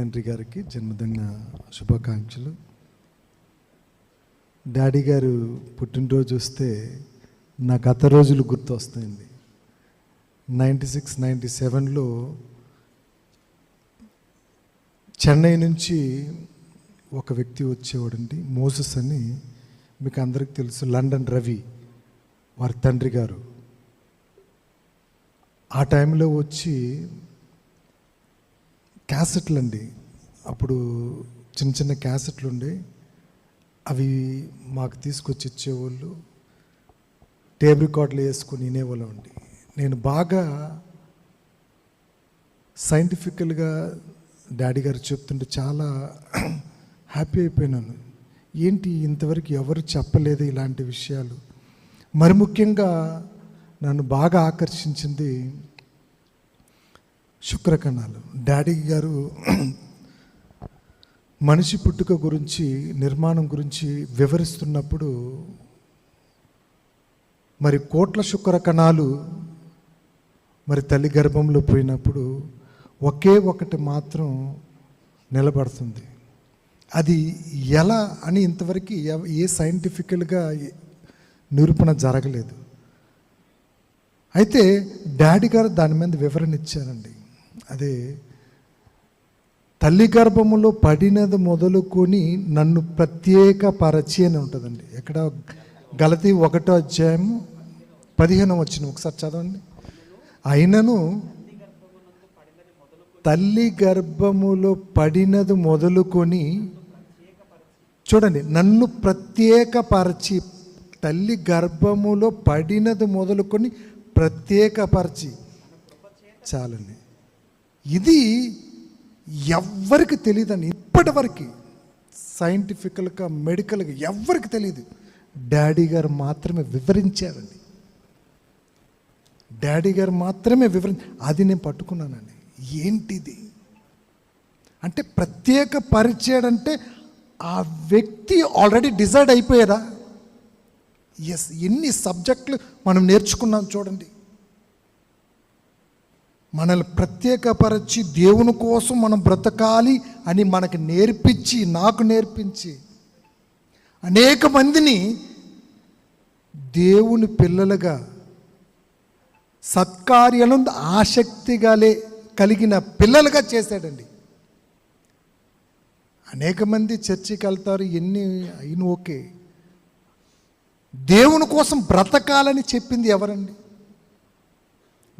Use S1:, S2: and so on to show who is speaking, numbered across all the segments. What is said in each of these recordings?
S1: తండ్రి గారికి జన్మదిన శుభాకాంక్షలు. డాడీ గారు పుట్టినరోజు వస్తే నా గత రోజులు గుర్తొస్తాయండి. నైంటీ సిక్స్ నైంటీ సెవెన్లో చెన్నై నుంచి ఒక వ్యక్తి వచ్చేవాడండి మోసస్ అని మీకు అందరికి తెలుసు లండన్ రవి వారి తండ్రి గారు. ఆ టైంలో వచ్చి క్యాసెట్లు అండి అప్పుడు చిన్న చిన్న క్యాసెట్లు ఉండే అవి మాకు తీసుకొచ్చి ఇచ్చేవాళ్ళు టేబుల్ రికార్డులు వేసుకొని వినేవాళ్ళం అండి నేను బాగా సైంటిఫికల్గా డాడీ గారు చెప్తుంటే చాలా హ్యాపీ అయిపోయినాను. ఏంటి ఇంతవరకు ఎవరు చెప్పలేదు ఇలాంటి విషయాలు? మరి ముఖ్యంగా నన్ను బాగా ఆకర్షించింది శుక్రకణాలు. డాడీ గారు మనిషి పుట్టుక గురించి నిర్మాణం గురించి వివరిస్తున్నప్పుడు మరి కోట్ల శుక్ర కణాలు మరి తల్లి గర్భంలో పోయినప్పుడు ఒకే ఒకటి మాత్రం నిలబడుతుంది. అది ఎలా అని ఇంతవరకు ఏ సైంటిఫికల్గా నిరూపణ జరగలేదు. అయితే డాడీ గారు దాని మీద వివరణ ఇచ్చారండి. అదే తల్లి గర్భములో పడినది మొదలుకొని నన్ను ప్రత్యేక పరచి అని ఉంటుందండి. ఎక్కడ గలతి ఒకటో అధ్యాయము పదిహేను వచ్చిన ఒకసారి చదవండి. అయినను తల్లి గర్భములో పడినది మొదలుకొని చూడండి నన్ను ప్రత్యేకపరచి తల్లి గర్భములో పడినది మొదలుకొని ప్రత్యేకపరచి చాలండి. ఇది ఎవ్వరికి తెలియదండి ఇప్పటి వరకు సైంటిఫికల్గా మెడికల్గా ఎవ్వరికి తెలియదు. డాడీ గారు మాత్రమే వివరించారండి. డాడీ గారు మాత్రమే వివరి అది నేను పట్టుకున్నానండి. ఏంటిది? అంటే ప్రత్యేక పరిచయడంటే ఆ వ్యక్తి ఆల్రెడీ డిసైడ్ అయిపోయారా? ఎస్ ఎన్ని సబ్జెక్టులు మనం నేర్చుకున్నాం చూడండి. మనల్ని ప్రత్యేకపరిచి దేవుని కోసం మనం బ్రతకాలి అని మనకు నేర్పించి నాకు నేర్పించి. అనేక మందిని దేవుని పిల్లలుగా సత్కార్యాలను ఆసక్తిగాలే కలిగిన పిల్లలుగా చేశాడండి. అనేక మంది చర్చికి వెళ్తారు ఎన్ని అయిన ఓకే. దేవుని కోసం బ్రతకాలని చెప్పింది ఎవరండి?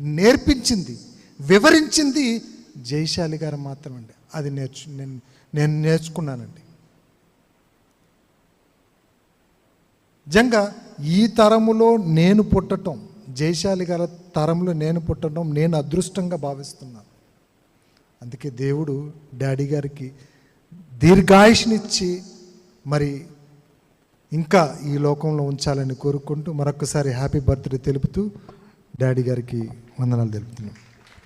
S1: నేర్పించింది. వివరించింది జయశాలి గారు మాత్రమండి. అది నేర్చు నేను నేను నేర్చుకున్నానండి. నిజంగా ఈ తరములో నేను పుట్టటం జయశాలి గారి తరంలో నేను పుట్టడం నేను అదృష్టంగా భావిస్తున్నాను. అందుకే దేవుడు డాడీ గారికి దీర్ఘాయుష్నిచ్చి మరి ఇంకా ఈ లోకంలో ఉంచాలని కోరుకుంటూ మరొకసారి హ్యాపీ బర్త్డే తెలుపుతూ డాడీ గారికి వందనాలు తెలుపుతున్నాను